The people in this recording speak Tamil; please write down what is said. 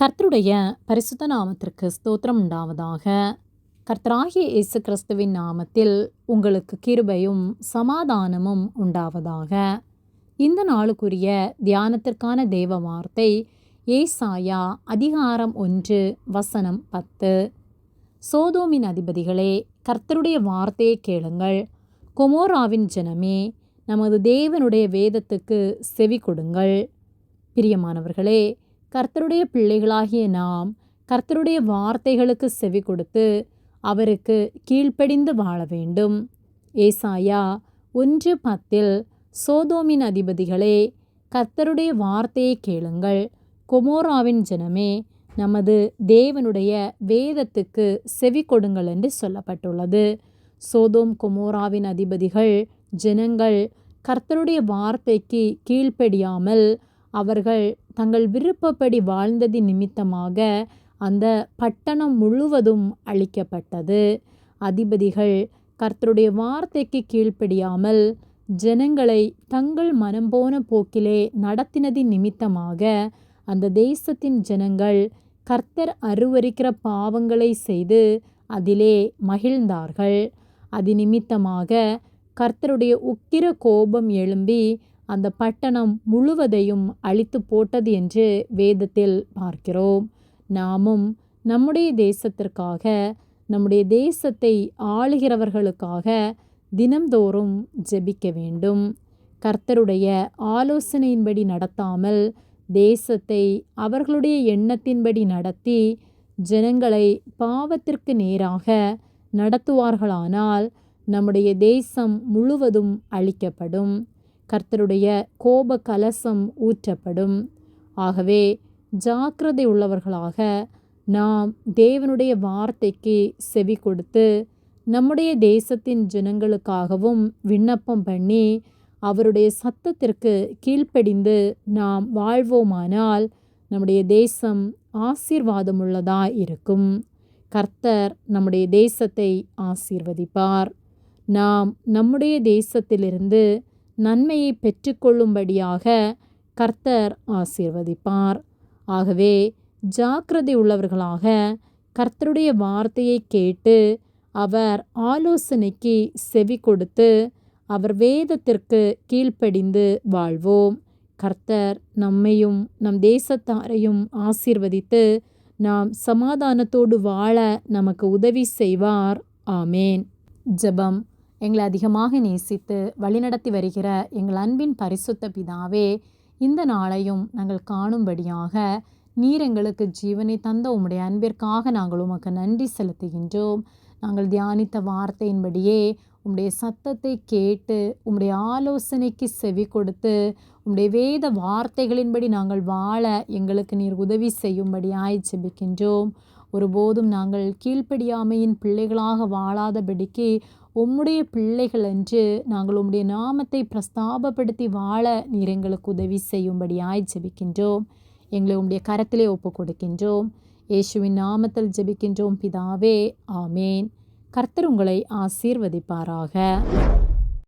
கர்த்தருடைய பரிசுத்த நாமத்திற்கு ஸ்தோத்திரம் உண்டாவதாக. கர்த்தராகிய இயேசு கிறிஸ்துவின் நாமத்தில் உங்களுக்கு கிருபையும் சமாதானமும் உண்டாவதாக. இந்த நாளுக்குரிய தியானத்திற்கான தேவ வார்த்தை ஏசாயா அதிகாரம் ஒன்று வசனம் பத்து. சோதோமின் அதிபதிகளே கர்த்தருடைய வார்த்தையை கேளுங்கள். கொமோராவின் ஜனமே நமது தேவனுடைய வேதத்துக்கு செவி கொடுங்கள். பிரியமானவர்களே கர்த்தருடைய பிள்ளைகளாகிய நாம் கர்த்தருடைய வார்த்தைகளுக்கு செவி கொடுத்து அவருக்கு கீழ்ப்படிந்து வாழ வேண்டும். ஏசாயா ஒன்று பத்தில் சோதோமின் அதிபதிகளே கர்த்தருடைய வார்த்தையை கேளுங்கள். கொமோராவின் ஜனமே நமது தேவனுடைய வேதத்துக்கு செவி கொடுங்கள் என்று சொல்லப்பட்டுள்ளது. சோதோம் கொமோராவின் அதிபதிகள் ஜனங்கள் கர்த்தருடைய வார்த்தைக்கு கீழ்ப்படியாமல் அவர்கள் தங்கள் விருப்பப்படி வாழ்ந்ததின் நிமித்தமாக அந்த பட்டணம் முழுவதும் அழிக்கப்பட்டது. அதிபதிகள் கர்த்தருடைய வார்த்தைக்கு கீழ்ப்படியாமல் ஜனங்களை தங்கள் மனம் போன போக்கிலே நடத்தினதின் நிமித்தமாக அந்த தேசத்தின் ஜனங்கள் கர்த்தர் அருவருக்கிற பாவங்களை செய்து அதிலே மகிழ்ந்தார்கள். அது நிமித்தமாக கர்த்தருடைய உக்கிர கோபம் எழும்பி அந்த பட்டணம் முழுவதையும் அழித்து போட்டது என்று வேதத்தில் பார்க்கிறோம். நாமும் நம்முடைய தேசத்திற்காக நம்முடைய தேசத்தை ஆளுகிறவர்களுக்காக தினம்தோறும் ஜெபிக்க வேண்டும். கர்த்தருடைய ஆலோசனையின்படி நடத்தாமல் தேசத்தை அவர்களுடைய எண்ணத்தின்படி நடத்தி ஜனங்களை பாவத்திற்கு நேராக நடத்துவார்களானால் நம்முடைய தேசம் முழுவதும் அழிக்கப்படும். கர்த்தருடைய கோப கலசம் ஊற்றப்படும். ஆகவே ஜாக்கிரதை உள்ளவர்களாக நாம் தேவனுடைய வார்த்தைக்கு செவி கொடுத்து நம்முடைய தேசத்தின் ஜனங்களுக்காகவும் விண்ணப்பம் பண்ணி அவருடைய சத்தத்திற்கு கீழ்ப்படிந்து நாம் வாழ்வோமானால் நம்முடைய தேசம் ஆசீர்வாதமுள்ளதாக இருக்கும். கர்த்தர் நம்முடைய தேசத்தை ஆசீர்வதிப்பார். நாம் நம்முடைய தேசத்திலிருந்து நன்மையை பெற்றுக்கொள்ளும்படியாக கர்த்தர் ஆசீர்வதிப்பார். ஆகவே ஜாக்கிரதை உள்ளவர்களாக கர்த்தருடைய வார்த்தையை கேட்டு அவர் ஆலோசனைக்கு செவி கொடுத்து அவர் வேதத்திற்கு கீழ்ப்படிந்து வாழ்வோம். கர்த்தர் நம்மையும் நம் தேசத்தாரையும் ஆசீர்வதித்து நாம் சமாதானத்தோடு வாழ நமக்கு உதவி செய்வார். ஆமேன். ஜபம். எங்களை அதிகமாக நேசித்து வழிநடத்தி வருகிற எங்கள் அன்பின் பரிசுத்த பிதாவே இந்த நாளையும் நாங்கள் காணும்படியாக நீர் எங்களுக்கு ஜீவனை தந்த உம்முடைய அன்பிற்காக நாங்கள் உமக்கு நன்றி செலுத்துகின்றோம். நாங்கள் தியானித்த வார்த்தையின்படியே உம்முடைய சத்தத்தை கேட்டு உம்முடைய ஆலோசனைக்கு செவி கொடுத்து உம்முடைய வேத வார்த்தைகளின்படி நாங்கள் வாழ எங்களுக்கு நீர் உதவி செய்யும்படியாய் ஜெபிக்கின்றோம். ஒருபோதும் நாங்கள் கீழ்ப்படியாமையின் பிள்ளைகளாக வாழாதபடிக்கு உம்முடைய பிள்ளைகள் என்று நாங்கள் உம்முடைய நாமத்தை பிரஸ்தாபப்படுத்தி வாழ நீர் எங்களுக்கு உதவி செய்யும்படியாய் ஜெபிக்கின்றோம். எங்களை உம்முடைய கரத்திலே ஒப்பு கொடுக்கின்றோம் இயேசுவின் நாமத்தில் ஜெபிக்கின்றோம். பிதாவே ஆமேன். கர்த்தர் உங்களை ஆசீர்வதிப்பாராக.